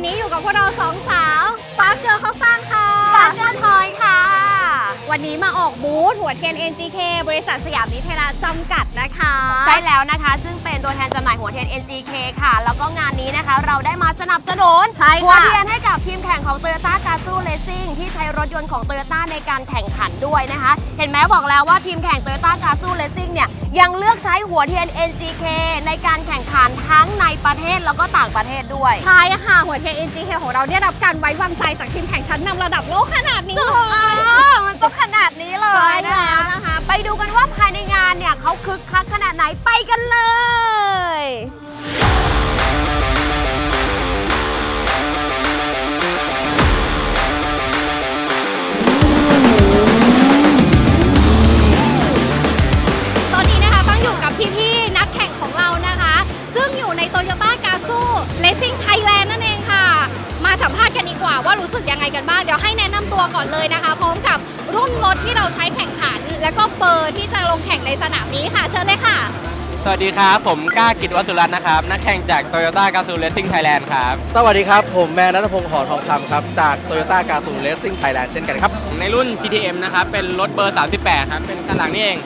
วันนี้อยู่กับพวกเราสองสาว สปาร์เกอร์ข้าวฟ่างค่ะ สปาร์เกอร์ทอย วันนี้มาออกบูธหัวเทียน NGK บริษัทสยามนิเทศจำกัดนะคะ ใช่แล้วนะคะ ซึ่งเป็นตัวแทนจำหน่ายหัวเทียน NGK ค่ะ แล้วก็งานนี้นะคะ เราได้มาสนับสนุนใช่หัวค่ะเทียนให้กับทีมแข่งของ Toyota g a z o Racing ที่ใช้รถยนต์ของ Toyota ในการแข่งขันด้วยนะคะ เห็นไหมบอกแล้วว่าทีมแข่ง Toyota g a z o Racing เนี่ยยังเลือกใช้หัวเทียน NGK ในการแข่งขันทั้งในประเทศแล้วก็ต่างประเทศด้วย ใช่ค่ะหัวเทียน NGK ของเราได้รับการไว้วางใจจากทีมแข่งชั้นนำระดับโลกขนาดนี้เลยมันต้องขนาดนี้เลใช่ยแล้วนะคะ ไปดูกันว่าภายในงานเนี่ยเขาคึกคักขนาดไหนไปกันเลยตอนนี้นะคะต้องอยู่กับพี่ๆนักแข่งของเรานะคะ ซึ่งอยู่ใน Toyota g a z o Racing Thailand นั่นเองค่ะ มาสัมภาษณ์กันดีกว่าว่ารู้สึกยังไงกันบ้าง เดี๋ยวให้แนะนำตัวก่อนเลยนะคะ พร้อมกับ รุ่นรถที่เราใช้แข่งขัน และก็เบอร์ที่จะลงแข่งในสนามนี้ค่ะ เชิญเลยค่ะ สวัสดีครับ ผมกล้ากิจวัสุรัตน์นะครับ นักแข่งจาก Toyota g a z o Racing Thailand ครับ สวัสดีครับ ผมแมนนัทพงศ์หอทองคำครับ จาก Toyota g a z o Racing Thailand เช่นกันครับ ในรุ่น GTM นะครับ เป็นรถเบอร์ 38 ครับ เป็นข้างหลังนี่เอง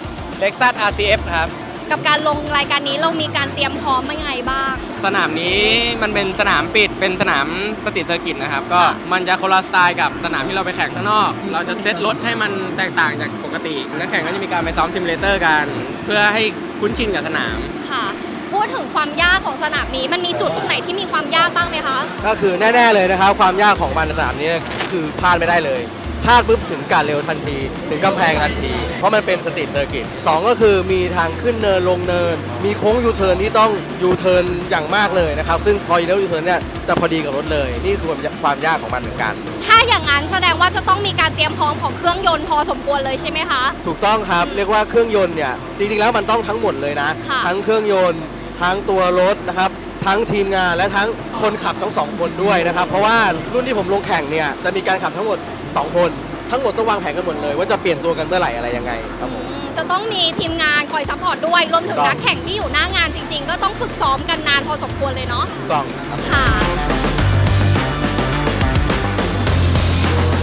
Lexus RCF ครับ กับการลงรายการนี้เรามีการเตรียมพร้อมมายังไงบ้าง สนามนี้มันเป็นสนามปิดเป็นสนามสตรีทเซอร์กิตนะครับ ก็ค่ะมันจะคนละสไตล์กับสนามที่เราไปแข่งข้างนอก เราจะเซตรถให้มันแตกต่างจากปกตินักแข่งก็จะมีการไปซ้อมซิมูเลเตอร์กัน เพื่อให้คุ้นชินกับสนาม ค่ะ พูดถึงความยากของสนามนี้มันมีจุดตรงไหนที่มีความยากบ้างไหมคะ ก็คือแน่ ๆเลยนะครับ ความยากของมันในสนามนี้คือพลาดไม่ได้เลย พลาดปุ๊บถึงการเร็วทันที ถึงกำแพงทันที เพราะมันเป็นสตรีทเซอร์กิตสองก็คือมีทางขึ้นเนินลงเนิน มีโค้งยูเทิร์นที่ต้องยูเทิร์นอย่างมากเลยนะครับ ซึ่งพอยูเทิร์นยูเทิร์นเนี่ยจะพอดีกับรถเลย นี่คือความยากของมันเหมือนกัน ถ้าอย่างนั้นแสดงว่าจะต้องมีการเตรียมพร้อมของเครื่องยนต์พอสมควรเลยใช่ไหมคะ ถูกต้องครับ เรียกว่าเครื่องยนต์เนี่ยจริงๆแล้วมันต้องทั้งหมดเลยนะ ค่ะ ทั้งเครื่องยนต์ทั้งตัวรถนะครับ ทั้งทีมงานและทั้งคนขับทั้งสองคนด้วยนะครับ เพราะว่ารุ่นที่ผมลงแข่งเนี่ยจะมีการขับทั้งหมด 2 คน ทั้งหมดต้องวางแผนกันหมดเลย ว่าจะเปลี่ยนตัวกันเมื่อไหร่อะไรยังไงครับผมอืมจะต้องมีทีมงานคอยซัพพอร์ตด้วย รวมถึงถูกต้องนักแข่งที่อยู่หน้างานจริง ๆ ก็ต้องฝึกซ้อมกันนานพอสมควรเลยเนาะถูกต้องครับ ค่ะ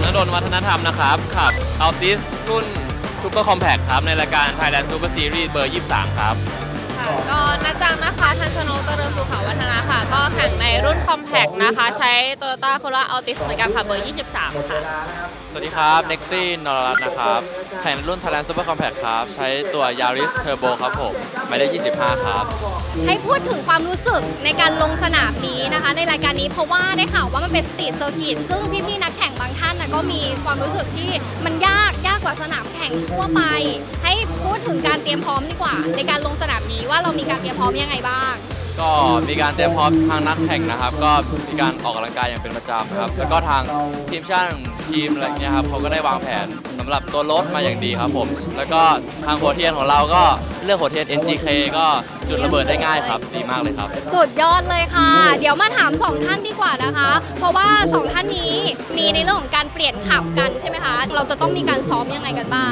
นดลวัฒนธรรมนะครับขับอัลติสรุ่นซูเปอร์คอมแพคครับ ในรายการ Thailand Super Series เบอร์ 23 ครับ ค่ะก็นัดจังนะคะทันชนกเจริญสุขาวัฒนาค่ะ ก็แข่งในรุ่นคอมแพกนะคะ ใช้ Toyota Corolla Altis เหมือนกันค่ะเบอร์ 23 ค่ะ สวัสดีครับเน็กซี่นรรัตน์นะครับ แข่งในรุ่น Thailand Super Compact ครับ ใช้ตัว Yaris Turbo ครับผมหมายเลข25 ครับ ให้พูดถึงความรู้สึกในการลงสนามนี้นะคะ ในรายการนี้เพราะว่าได้ข่าวว่ามันเป็นสตรีทเซอร์กิตซึ่งพี่ๆนักแข่งบางท่านนะก็มีความรู้สึกที่มันยากยากกว่าสนามแข่งทั่วไป ให้พูดถึงการเตรียมพร้อมดีกว่า ในการลงสนามนี้ว่าเรามีการเตรียมพร้อมยังไงบ้าง ก็มีการเตรียมพร้อมทางนักแข่งนะครับ ก็มีการออกกำลังกายอย่างเป็นประจำครับ แล้วก็ทางทีมช่างทีมอะไรเงี้ยครับเขาก็ได้วางแผนสำหรับตัวรถมาอย่างดีครับผม แล้วก็ทางหัวเทียนของเราก็เลือกหัวเทียน NGK ก็ จุดระเบิดได้ง่ายครับ ดีมากเลยครับ สุดยอดเลยค่ะ เดี๋ยวมาถามสองท่านดีกว่านะคะ เพราะว่าสองท่านนี้มีในเรื่องของการเปลี่ยนขับกันใช่ไหมคะ เราจะต้องมีการซ้อมยังไงกันบ้าง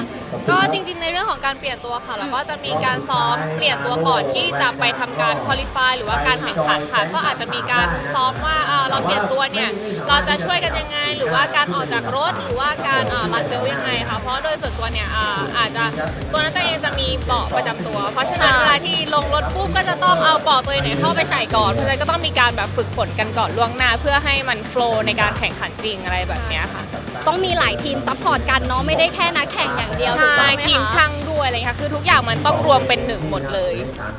ก็จริงๆในเรื่องของการเปลี่ยนตัวค่ะเราก็จะมีการซ้อมเปลี่ยนตัวก่อนที่จะไปทำการคอลิฟายหรือว่าการแข่งขันค่ะก็อาจจะมีการซ้อมว่าเอ่อเราเปลี่ยนตัวเนี่ยเราจะช่วยกันยังไง หรือว่าการออกจากรถหรือว่าการเอ่อรันเบลยังไงค่ะเพราะโดยส่วนตัวเนี่ยอ่าอาจจะตัวนั้นจะเองจะมีเบาะประจำตัว เพราะฉะนั้นเวลาที่ลงรถปุ๊บก็จะต้องเอาเบาะตัวเองเนี่ยเข้าไปใส่ก่อนเพราะฉะนั้นก็ต้องมีการแบบฝึกฝนกันก่อนล่วงหน้า เพื่อให้มันโฟล์ในการแข่งขันจริงอะไรแบบเนี้ยค่ะต้องมีหลายทีมซัพพอร์ตกันเนาะไม่ได้แค่นักแข่งอย่างเดียวถูกใช่ต้องไหมคะทีมช่างด้วยอะไรค่ะคือทุกอย่างมันต้องรวมเป็นหนึ่งหมดเลย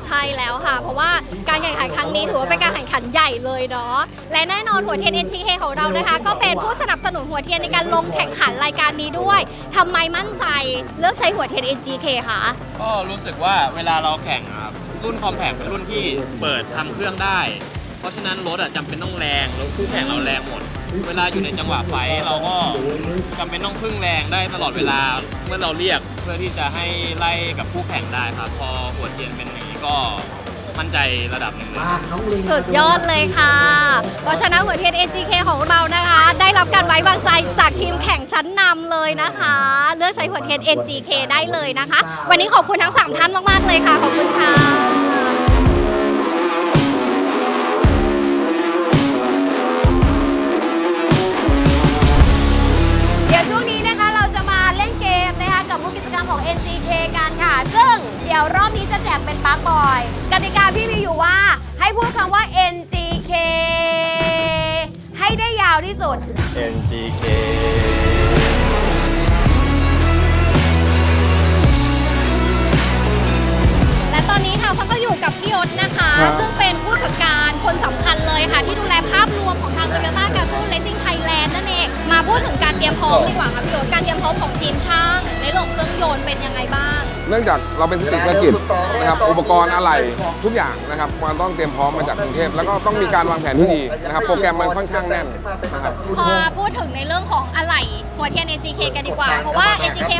ใช่แล้วค่ะ เพราะว่าการแข่งขันครั้งนี้ถือว่าเป็นการแข่งขันใหญ่เลยเนาะและแน่นอนหัวเทียน NTK ของเรานะคะ ก็เป็นผู้สนับสนุนหัวเทียนในการลงแข่งขันรายการนี้ด้วยทำไมมั่นใจเลือกใช้หัวเทียน NGK คะ ก็รู้สึกว่าเวลาเราแข่งอะครับ รุ่นคอมแพคเป็นรุ่นที่เปิดทำเครื่องได้ เพราะฉะนั้นรถอะจำเป็นต้องแรงรถคู่แข่งเราแรงหมด เวลาอยู่ในจังหวะไฟเราก็จำเป็นต้องพึ่งแรงได้ตลอดเวลาเมื่อเราเรียกเพื่อที่จะให้ไล่กับคู่แข่งได้ครับ พอหัวเทียนเป็นอย่างนี้ก็มั่นใจระดับหนึ่งเลยสุดยอดเลยค่ะ เพราะฉะนั้นหัวเทียน NGK ของเรานะคะ การไว้วางใจจากทีมแข่งชั้นนำเลยนะคะ เลือกใช้หัวเทน NGK ได้เลยนะคะ วันนี้ขอบคุณทั้ง 3 ท่านมาก ๆ เลยค่ะ ขอบคุณค่ะ NGK กันค่ะซึ่งเดี๋ยวรอบนี้จะแจกเป็นปาร์บอยกติกาพี่มีอยู่ว่าให้พูดคำว่า NGK าวที่สุด NGK g a z o Racing Thailand นั่นเอง มาพูดถึงการเตรียมพร้อมดีกว่าค่ะพี่ยศการเตรียมพร้อมของทีมช่าง ในเรื่องของเครื่องยนต์เป็นยังไงบ้าง เนื่องจากเราเป็นสตรีทธุรกิจนะครับอุปกรณ์อะไรทุกอย่างนะครับมันต้องเตรียมพร้อมมาจากกรุงเทพแล้วก็ต้องมีการวางแผนที่ดีนะครับโปรแกรมมันค่อนข้างแน่นนะครับ พอพูดถึงในเรื่องของอะไหล่หัวเทียน NGK กันดีกว่า เพราะว่า NGK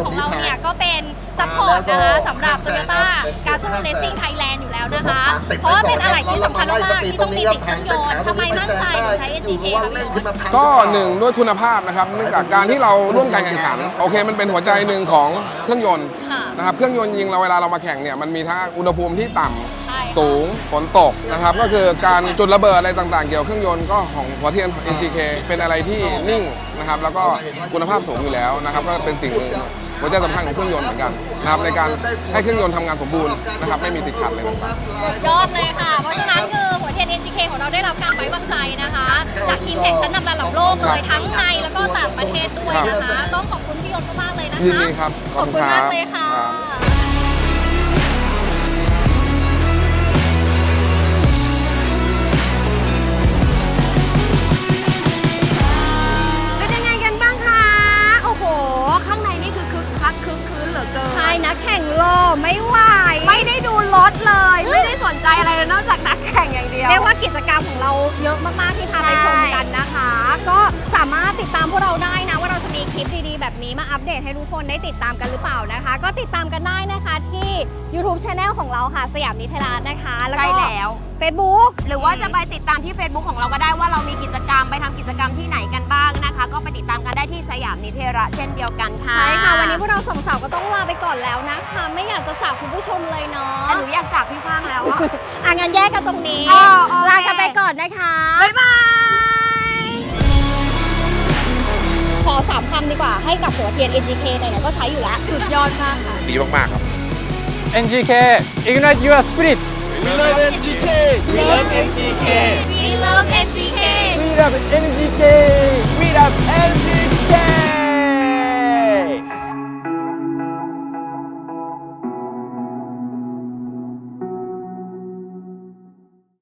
ของเราเนี่ยก็เป็นซัพพอร์ตนะคะสำหรับ Toyota g a z o Racing Thailand อยู่แล้วนะคะ เพราะว่าเป็นอะไหล่ชิ้นสำคัญมากๆที่ต้องมีติดเครื่องยนต์ทำไมมั่นใจถึงใช้ NGK คะพี่ยศก็หนึ่งด้วยคุณภาพนะครับเนื่องจากการที่เราร่วมการแข่งขันโอเค มันเป็นหัวใจหนึ่งของเครื่องยนต์ค่ะนะครับเครื่องยนต์ยิงเราเวลาเรามาแข่งเนี่ยมันมีทั้งอุณหภูมิที่ต่ำใช่สูงฝนตกนะครับก็คือการจุดระเบิดอะไรต่างๆ เกี่ยวกับเครื่องยนต์ก็ของหัวเทียน NGK เป็นอะไรที่นิ่งนะครับแล้วก็คุณภาพสูงอยู่แล้วนะครับก็เป็นสิ่งหนึ่ง หัวใจสำคัญของเครื่องยนต์เหมือนกันนะครับในการให้เครื่องยนต์ทำงานสมบูรณ์นะครับไม่มีติดขัดอะไรต่างๆ สุดยอดเลยค่ะ เพราะฉะนั้นคือหัวเทียน NGK ของเราได้รับการไว้วางใจนะคะ จากทีมแข่งชั้นนำระดับโลกเลยทั้งในแล้วก็ต่างประเทศด้วยนะคะ ต้องขอบคุณพี่ยศมากๆเลยนะคะยินดีครับขอบคุณมากเลยค่ะ ครับ กว่ากิจกรรมของเราเยอะมากๆที่พาไปชมกันนะคะ ก็สามารถติดตามพวกเราได้นะ ว่าเราจะมีคลิปดีๆ แบบนี้มาอัปเดตให้ทุกคนได้ติดตามกันหรือเปล่านะคะ ก็ติดตามกันได้นะคะที่ YouTube Channel ของเราค่ะสยามนิเทศราชนะคะแล้วใช่ก็แล้ว Facebook หรือว่าจะไปติดตามที่ Facebook ของเราก็ได้ว่าเรามีกิจกรรมไปทำกิจกรรมที่ไหนกันบ้างนะคะ ก็ไปติดตามกันได้ที่สยามนิเทระเช่นเดียวกันค่ะใช่ค่ะ วันนี้พวกเราสองสาวก็ต้องลาไปก่อนแล้วนะคะ ไม่อยากจะจากคุณผู้ชมเลยเนาะแต่หนูอยากจากพี่ฟางแล้วอะอ่ะงานแยกกันตรงนี้อ๋อโอเค ลากันไปก่อนนะคะ บ๊ายบาย ขอสามคำดีกว่าให้กับหัวเทียน NGK ไหนๆก็ใช้อยู่แล้ว สุดยอดมากค่ะ ดีมากๆครับ NGK ignite your spirit We love NGK We love NGK We love NGK We love NGK we love NGK